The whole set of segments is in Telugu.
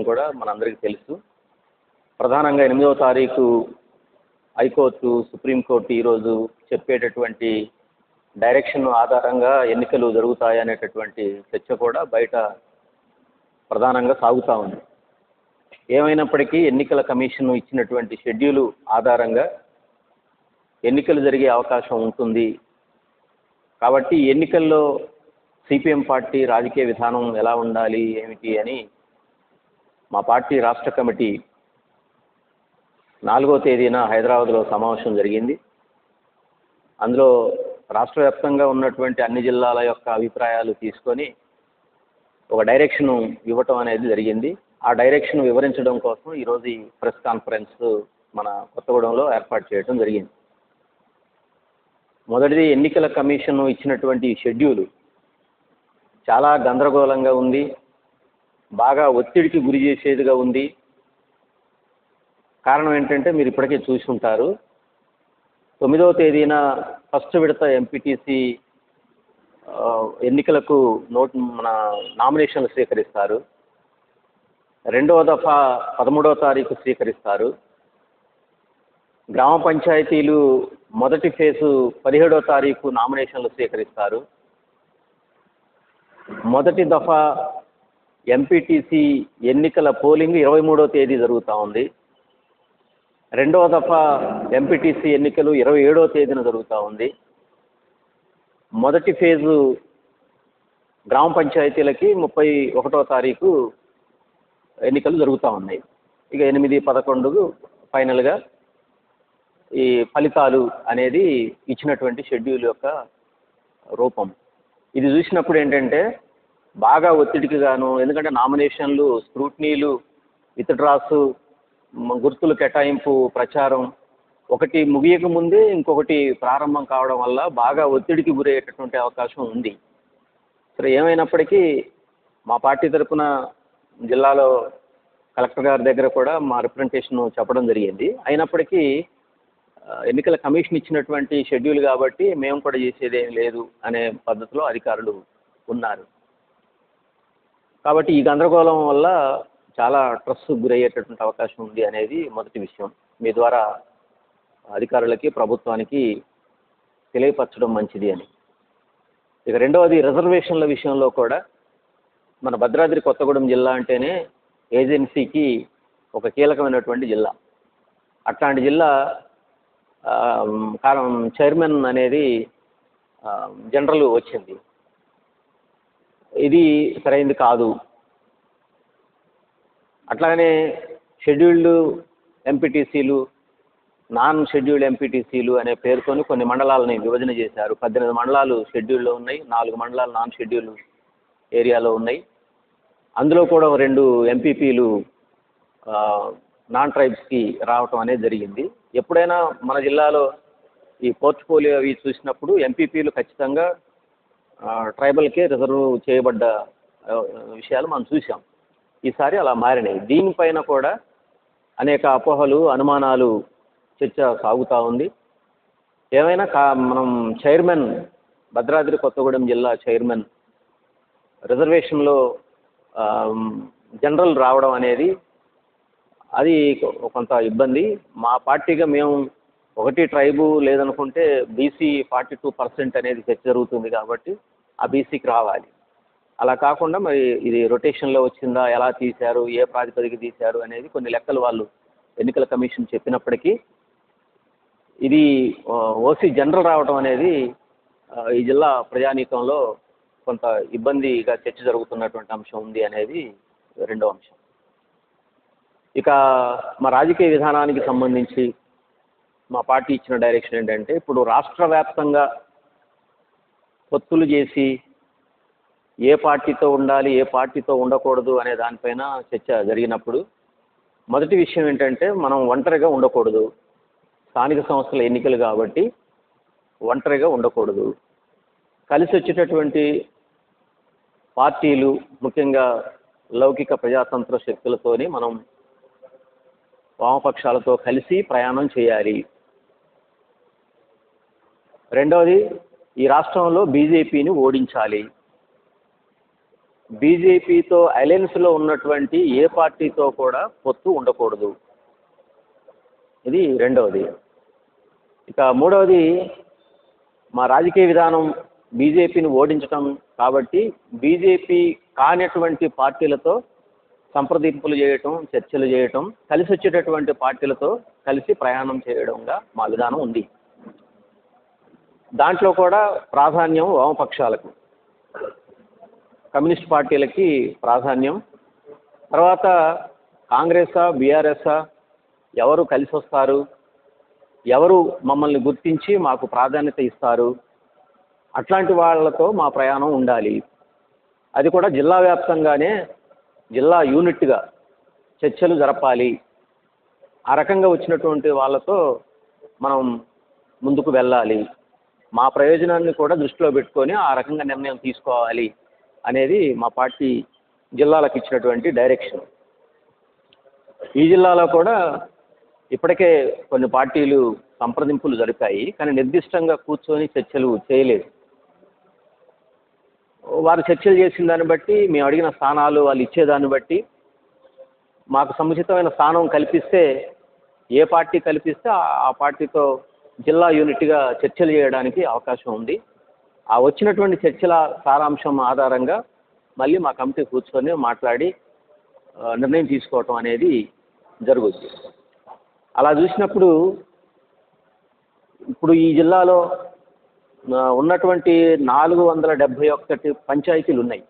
విషయం కూడా మనందరికీ తెలుసు. ప్రధానంగా ఎనిమిదవ తారీఖు హైకోర్టు సుప్రీంకోర్టు ఈరోజు చెప్పేటటువంటి డైరెక్షన్ ఆధారంగా ఎన్నికలు జరుగుతాయి అనేటటువంటి చర్చ కూడా బయట ప్రధానంగా సాగుతూ ఉంది. ఏమైనప్పటికీ ఎన్నికల కమిషన్ ఇచ్చినటువంటి షెడ్యూలు ఆధారంగా ఎన్నికలు జరిగే అవకాశం ఉంటుంది. కాబట్టి ఎన్నికల్లో సిపిఎం పార్టీ రాజకీయ విధానం ఎలా ఉండాలి ఏమిటి అని మా పార్టీ రాష్ట్ర కమిటీ నాలుగో తేదీన హైదరాబాద్లో సమావేశం జరిగింది. అందులో రాష్ట్ర వ్యాప్తంగా ఉన్నటువంటి అన్ని జిల్లాల యొక్క అభిప్రాయాలు తీసుకొని ఒక డైరెక్షన్ ఇవ్వటం అనేది జరిగింది. ఆ డైరెక్షన్ వివరించడం కోసం ఈరోజు ఈ ప్రెస్ కాన్ఫరెన్స్ మన కొత్తగూడెంలో ఏర్పాటు చేయడం జరిగింది. మొదటిది ఎన్నికల కమిషన్ ఇచ్చినటువంటి షెడ్యూలు. చాలా గందరగోళంగా ఉంది. బాగా ఒత్తిడికి గురి చేసేదిగా ఉంది. కారణం ఏంటంటే మీరు ఇప్పటికే చూసి ఉంటారు తొమ్మిదవ తేదీన ఫస్ట్ విడత ఎంపీటీసీ ఎన్నికలకు నోట్ మన నామినేషన్లు స్వీకరిస్తారు. రెండవ దఫా పదమూడవ తారీఖు స్వీకరిస్తారు. గ్రామ పంచాయతీలు మొదటి ఫేజు పదిహేడవ తారీఖు నామినేషన్లు స్వీకరిస్తారు. మొదటి దఫా ఎంపీటీసీ ఎన్నికల పోలింగ్ ఇరవై మూడో తేదీ జరుగుతూ ఉంది. రెండవ దఫా ఎంపీటీసీ ఎన్నికలు ఇరవై ఏడవ తేదీన జరుగుతూ ఉంది. మొదటి ఫేజు గ్రామ పంచాయతీలకి ముప్పై ఒకటో తారీఖు ఎన్నికలు జరుగుతూ ఉన్నాయి. ఇక ఎనిమిది పదకొండు ఫైనల్గా ఈ ఫలితాలు అనేది ఇచ్చినటువంటి షెడ్యూల్ యొక్క రూపం. ఇది చూసినప్పుడు ఏంటంటే బాగా ఒత్తిడికి గాను ఎందుకంటే నామినేషన్లు స్క్రూట్నీలు విత్డ్రాసు గుర్తులు కేటాయింపు ప్రచారం ఒకటి ముగియక ముందే ఇంకొకటి ప్రారంభం కావడం వల్ల బాగా ఒత్తిడికి గురయ్యేటటువంటి అవకాశం ఉంది. సరే ఏమైనప్పటికీ మా పార్టీ తరఫున జిల్లాలో కలెక్టర్ గారి దగ్గర కూడా మా రిప్రజెంటేషన్ చెప్పడం జరిగింది. అయినప్పటికీ ఎన్నికల కమిషన్ ఇచ్చినటువంటి షెడ్యూల్ కాబట్టి మేము కూడా చేసేది ఏం లేదు అనే పద్ధతిలో అధికారులు ఉన్నారు. కాబట్టి ఈ గందరగోళం వల్ల చాలా ట్రస్ గురయ్యేటటువంటి అవకాశం ఉంది అనేది మొదటి విషయం. మీ ద్వారా అధికారులకి ప్రభుత్వానికి తెలియపరచడం మంచిది అని. ఇక రెండవది రిజర్వేషన్ల విషయంలో కూడా మన భద్రాద్రి కొత్తగూడెం జిల్లా అంటేనే ఏజెన్సీకి ఒక కీలకమైనటువంటి జిల్లా. అట్లాంటి జిల్లా కారణం చైర్మన్ అనేది జనరల్ వచ్చింది. ఇది సరైనది కాదు. అట్లాగనే షెడ్యూల్డ్ ఎంపీటీసీలు నాన్ షెడ్యూల్డ్ ఎంపీటీసీలు అనే పేరుతోని కొన్ని మండలాలని విభజన చేశారు. పద్దెనిమిది మండలాలు షెడ్యూల్లో ఉన్నాయి నాలుగు మండలాలు నాన్ షెడ్యూల్ ఏరియాలో ఉన్నాయి. అందులో కూడా రెండు ఎంపీపీలు నాన్ ట్రైబ్స్కి రావటం అనేది జరిగింది. ఎప్పుడైనా మన జిల్లాలో ఈ పోర్ట్ఫోలియో అవి చూసినప్పుడు ఎంపీపీలు ఖచ్చితంగా ట్రైబల్కే రిజర్వ్ చేయబడ్డ విషయాలు మనం చూసాం ఈసారి అలా మారినాయి. దీనిపైన కూడా అనేక అపోహలు అనుమానాలు చర్చ సాగుతూ ఉంది. ఏమైనా కా మనం చైర్మన్ భద్రాద్రి కొత్తగూడెం జిల్లా చైర్మన్ రిజర్వేషన్లో జనరల్ రావడం అనేది అది కొంత ఇబ్బంది. మా పార్టీగా మేము ఒకటి ట్రైబు లేదనుకుంటే బీసీ ఫార్టీ టూ పర్సెంట్ అనేది చర్చ జరుగుతుంది కాబట్టి ఆ బీసీకి రావాలి. అలా కాకుండా మరి ఇది రొటేషన్లో వచ్చిందా ఎలా తీశారు ఏ ప్రాతిపదిక తీశారు అనేది కొన్ని లెక్కలు వాళ్ళు ఎన్నికల కమిషన్ చెప్పినప్పటికీ ఇది ఓసీ జనరల్ రావడం అనేది ఈ జిల్లా ప్రజానీకంలో కొంత ఇబ్బందిగా చర్చ జరుగుతున్నటువంటి అంశం ఉంది అనేది రెండో అంశం. ఇక మా రాజకీయ విధానానికి సంబంధించి మా పార్టీ ఇచ్చిన డైరెక్షన్ ఏంటంటే ఇప్పుడు రాష్ట్ర వ్యాప్తంగా పొత్తులు చేసి ఏ పార్టీతో ఉండాలి ఏ పార్టీతో ఉండకూడదు అనే దానిపైన చర్చ జరిగినప్పుడు మొదటి విషయం ఏంటంటే మనం ఒంటరిగా ఉండకూడదు. స్థానిక సంస్థల ఎన్నికలు కాబట్టి ఒంటరిగా ఉండకూడదు. కలిసి వచ్చేటటువంటి పార్టీలు ముఖ్యంగా లౌకిక ప్రజాతంత్ర శక్తులతోనే మనం వామపక్షాలతో కలిసి ప్రయాణం చేయాలి. రెండవది ఈ రాష్ట్రంలో బీజేపీని ఓడించాలి. బీజేపీతో అలయన్స్లో ఉన్నటువంటి ఏ పార్టీతో కూడా పొత్తు ఉండకూడదు. ఇది రెండవది. ఇక మూడవది మా రాజకీయ విధానం బీజేపీని ఓడించటం కాబట్టి బీజేపీ కానటువంటి పార్టీలతో సంప్రదింపులు చేయటం చర్చలు చేయటం కలిసి వచ్చేటటువంటి పార్టీలతో కలిసి ప్రయాణం చేయడంగా మా విధానం ఉంది. దాంట్లో కూడా ప్రాధాన్యం వామపక్షాలకు. కమ్యూనిస్ట్ పార్టీలకి ప్రాధాన్యం. తర్వాత కాంగ్రెసా బీఆర్ఎస్సా ఎవరు కలిసి వస్తారు ఎవరు మమ్మల్ని గుర్తించి మాకు ప్రాధాన్యత ఇస్తారు? అట్లాంటి వాళ్ళతో మా ప్రయాణం ఉండాలి. అది కూడా జిల్లా వ్యాప్తంగానే జిల్లా యూనిట్గా చర్చలు జరపాలి. ఆ రకంగా వచ్చినటువంటి వాళ్ళతో మనం ముందుకు వెళ్ళాలి. మా ప్రయోజనాన్ని కూడా దృష్టిలో పెట్టుకొని ఆ రకంగా నిర్ణయం తీసుకోవాలి అనేది మా పార్టీ జిల్లాలకు ఇచ్చినటువంటి డైరెక్షన్. ఈ జిల్లాలో కూడా ఇప్పటికే కొన్ని పార్టీలు సంప్రదింపులు జరిపాయి కానీ నిర్దిష్టంగా కూర్చొని చర్చలు చేయలేదు. వారు చర్చలు చేసిన దాన్ని బట్టి మేము అడిగిన స్థానాలు వాళ్ళు ఇచ్చేదాన్ని బట్టి మాకు సముచితమైన స్థానం కల్పిస్తే ఏ పార్టీ కల్పిస్తే ఆ- పార్టీతో జిల్లా యూనిట్గా చర్చలు చేయడానికి అవకాశం ఉంది. ఆ వచ్చినటువంటి చర్చల సారాంశం ఆధారంగా మళ్ళీ మా కమిటీ కూర్చొని మాట్లాడి నిర్ణయం తీసుకోవటం అనేది జరుగుద్ది. అలా చూసినప్పుడు ఇప్పుడు ఈ జిల్లాలో ఉన్నటువంటి నాలుగు వందల డెబ్భై ఒకటి పంచాయతీలు ఉన్నాయి.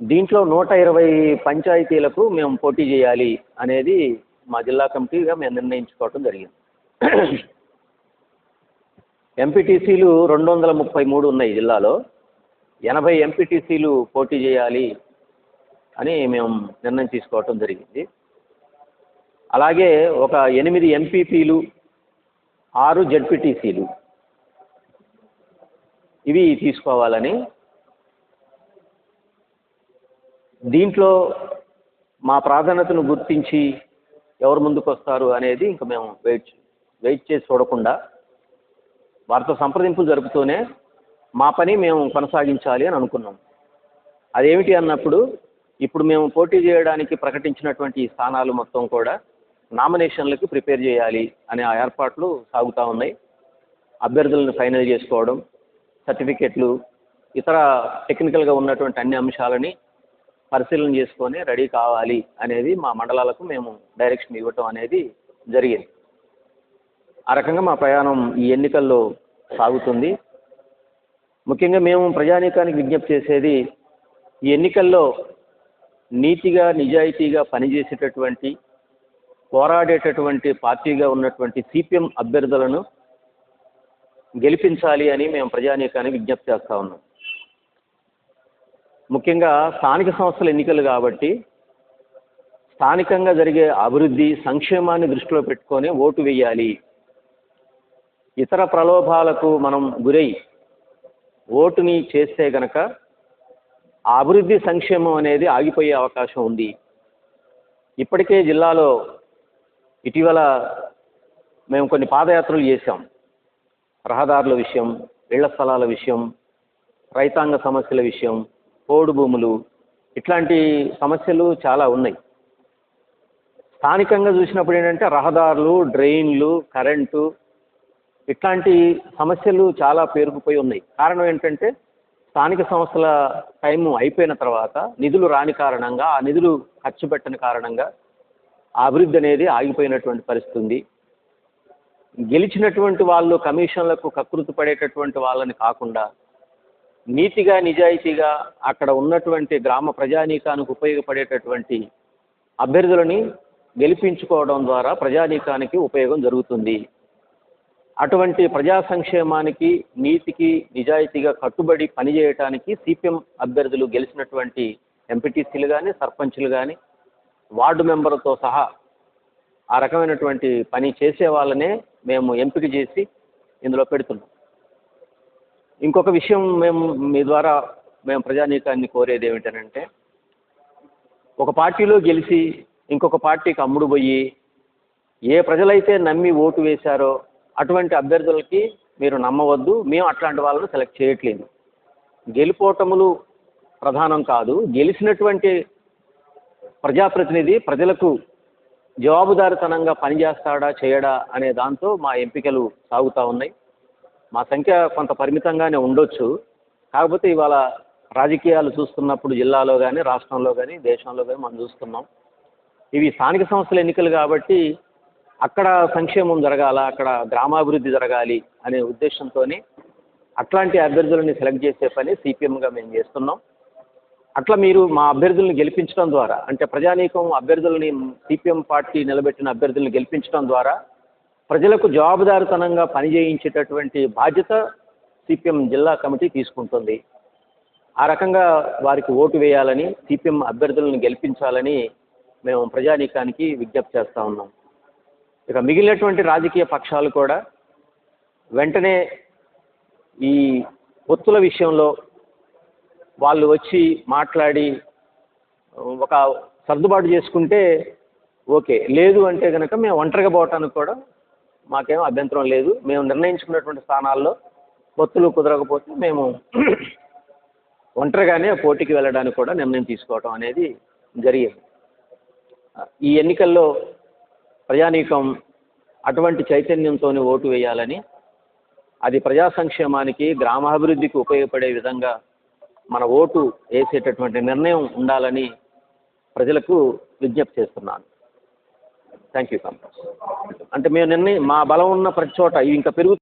దీంట్లో నూట ఇరవై పంచాయతీలకు మేము పోటీ చేయాలి అనేది మా జిల్లా కమిటీగా మేము నిర్ణయించుకోవటం జరిగింది. ఎంపీటీసీలు రెండు వందల ముప్పై మూడు ఉన్నాయి జిల్లాలో. ఎనభై ఎంపీటీసీలు పోటీ చేయాలి అని మేము నిర్ణయం తీసుకోవటం జరిగింది. అలాగే ఒక ఎనిమిది ఎంపీపీలు ఆరు జడ్పీటీసీలు ఇవి తీసుకోవాలని దీంట్లో మా ప్రాధాన్యతను గుర్తించి ఎవరు ముందుకు వస్తారు అనేది ఇంకా మేము వెయిట్ వెయిట్ చేసి చూడకుండా వారితో సంప్రదింపులు జరుపుతూనే మా పని మేము కొనసాగించాలి అని అనుకున్నాం. అదేమిటి అన్నప్పుడు ఇప్పుడు మేము పోటీ చేయడానికి ప్రకటించినటువంటి ఈ స్థానాలు మొత్తం కూడా నామినేషన్లకి ప్రిపేర్ చేయాలి అనే ఆ ఏర్పాట్లు సాగుతూ ఉన్నాయి. అభ్యర్థులను ఫైనల్ చేసుకోవడం సర్టిఫికెట్లు ఇతర టెక్నికల్గా ఉన్నటువంటి అన్ని అంశాలని పరిశీలన చేసుకొని రెడీ కావాలి అనేది మా మండలాలకు మేము డైరెక్షన్ ఇవ్వటం అనేది జరిగింది. ఆ రకంగా మా ప్రయాణం ఈ ఎన్నికల్లో సాగుతుంది. ముఖ్యంగా మేము ప్రజానీకానికి విజ్ఞప్తి చేసేది ఈ ఎన్నికల్లో నీతిగా నిజాయితీగా పనిచేసేటటువంటి పోరాడేటటువంటి పార్టీగా ఉన్నటువంటి సిపిఎం అభ్యర్థులను గెలిపించాలి అని మేము ప్రజానీకానికి విజ్ఞప్తి చేస్తూ ఉన్నాం. ముఖ్యంగా స్థానిక సంస్థల ఎన్నికలు కాబట్టి స్థానికంగా జరిగే అభివృద్ధి సంక్షేమాన్ని దృష్టిలో పెట్టుకొని ఓటు వేయాలి. ఇతర ప్రలోభాలకు మనం గురై ఓటుని చేస్తే గనక ఆ అభివృద్ధి సంక్షేమం అనేది ఆగిపోయే అవకాశం ఉంది. ఇప్పటికే జిల్లాలో ఇటీవల మేము కొన్ని పాదయాత్రలు చేశాం. రహదారుల విషయం ఇళ్ళ స్థలాల విషయం రైతాంగ సమస్యల విషయం పోడు భూములు ఇట్లాంటి సమస్యలు చాలా ఉన్నాయి. స్థానికంగా చూసినప్పుడు ఏంటంటే రహదారులు డ్రైన్లు కరెంటు ఇట్లాంటి సమస్యలు చాలా పేరుకుపోయి ఉన్నాయి. కారణం ఏంటంటే స్థానిక సంస్థల టైం అయిపోయిన తర్వాత నిధులు రాని కారణంగా ఆ నిధులు ఖర్చు పెట్టని కారణంగా అభివృద్ధి అనేది ఆగిపోయినటువంటి పరిస్థితి ఉంది. గెలిచినటువంటి వాళ్ళు కమిషన్లకు కకృతి పడేటటువంటి వాళ్ళని కాకుండా నీతిగా నిజాయితీగా అక్కడ ఉన్నటువంటి గ్రామ ప్రజానీకానికి ఉపయోగపడేటటువంటి అభ్యర్థులని గెలిపించుకోవడం ద్వారా ప్రజానీకానికి ఉపయోగం జరుగుతుంది. అటువంటి ప్రజా సంక్షేమానికి నీతికి నిజాయితీగా కట్టుబడి పనిచేయటానికి సిపిఎం అభ్యర్థులు గెలిచినటువంటి ఎంపీటీసీలు కానీ సర్పంచ్లు కానీ వార్డు మెంబర్తో సహా ఆ రకమైనటువంటి పని చేసే వాళ్ళనే మేము ఎంపిక చేసి ఇందులో పెడుతున్నాం. ఇంకొక విషయం మేము మీ ద్వారా మేము ప్రజానీకాన్ని కోరేది ఏమిటనంటే ఒక పార్టీలో గెలిచి ఇంకొక పార్టీకి అమ్ముడు పోయి ఏ ప్రజలైతే నమ్మి ఓటు వేశారో అటువంటి అభ్యర్థులకి మీరు నమ్మవద్దు. మేము అట్లాంటి వాళ్ళని సెలెక్ట్ చేయట్లేదు. గెలుపోటములు ప్రధానం కాదు. గెలిచినటువంటి ప్రజాప్రతినిధి ప్రజలకు జవాబుదారితనంగా పనిచేస్తాడా చేయడా అనే దాంతో మా ఎంపికలు సాగుతూ ఉన్నాయి. మా సంఖ్య కొంత పరిమితంగానే ఉండొచ్చు. కాకపోతే ఇవాళ రాజకీయాలు చూస్తున్నప్పుడు జిల్లాలో కానీ రాష్ట్రంలో కానీ దేశంలో కానీ మనం చూస్తున్నాం. ఇవి స్థానిక సంస్థల ఎన్నికలు కాబట్టి అక్కడ సంక్షేమం జరగాల అక్కడ గ్రామాభివృద్ధి జరగాలి అనే ఉద్దేశంతోనే అట్లాంటి అభ్యర్థులని సెలెక్ట్ చేసే పని సిపిఎంగా మేము చేస్తున్నాం. అట్లా మీరు మా అభ్యర్థులను గెలిపించడం ద్వారా అంటే ప్రజానీకం అభ్యర్థులని సిపిఎం పార్టీ నిలబెట్టిన అభ్యర్థులను గెలిపించడం ద్వారా ప్రజలకు జవాబుదారితనంగా పనిచేయించేటటువంటి బాధ్యత సిపిఎం జిల్లా కమిటీ తీసుకుంటుంది. ఆ రకంగా వారికి ఓటు వేయాలని సిపిఎం అభ్యర్థులను గెలిపించాలని మేము ప్రజానీకానికి విజ్ఞప్తి చేస్తా ఉన్నాం. ఇక మిగిలినటువంటి రాజకీయ పక్షాలు కూడా వెంటనే ఈ పొత్తుల విషయంలో వాళ్ళు వచ్చి మాట్లాడి ఒక సర్దుబాటు చేసుకుంటే ఓకే. లేదు అంటే కనుక మేము ఒంటరిగా పోవటానికి కూడా మాకేం అభ్యంతరం లేదు. మేము నిర్ణయించుకున్నటువంటి స్థానాల్లో పొత్తులు కుదరకపోతే మేము ఒంటరిగానే పోటీకి వెళ్ళడానికి కూడా నిర్ణయం తీసుకోవటం అనేది జరిగింది. ఈ ఎన్నికల్లో ప్రజానీకం అటువంటి చైతన్యంతోనే ఓటు వేయాలని అది ప్రజా సంక్షేమానికి గ్రామాభివృద్ధికి ఉపయోగపడే విధంగా మన ఓటు వేసేటటువంటి నిర్ణయం ఉండాలని ప్రజలకు విజ్ఞప్తి చేస్తున్నాను. థ్యాంక్ యూ అంటే మేము నిర్ణయం మా బలం ఉన్న ప్రతి చోట ఇవి ఇంకా పెరుగు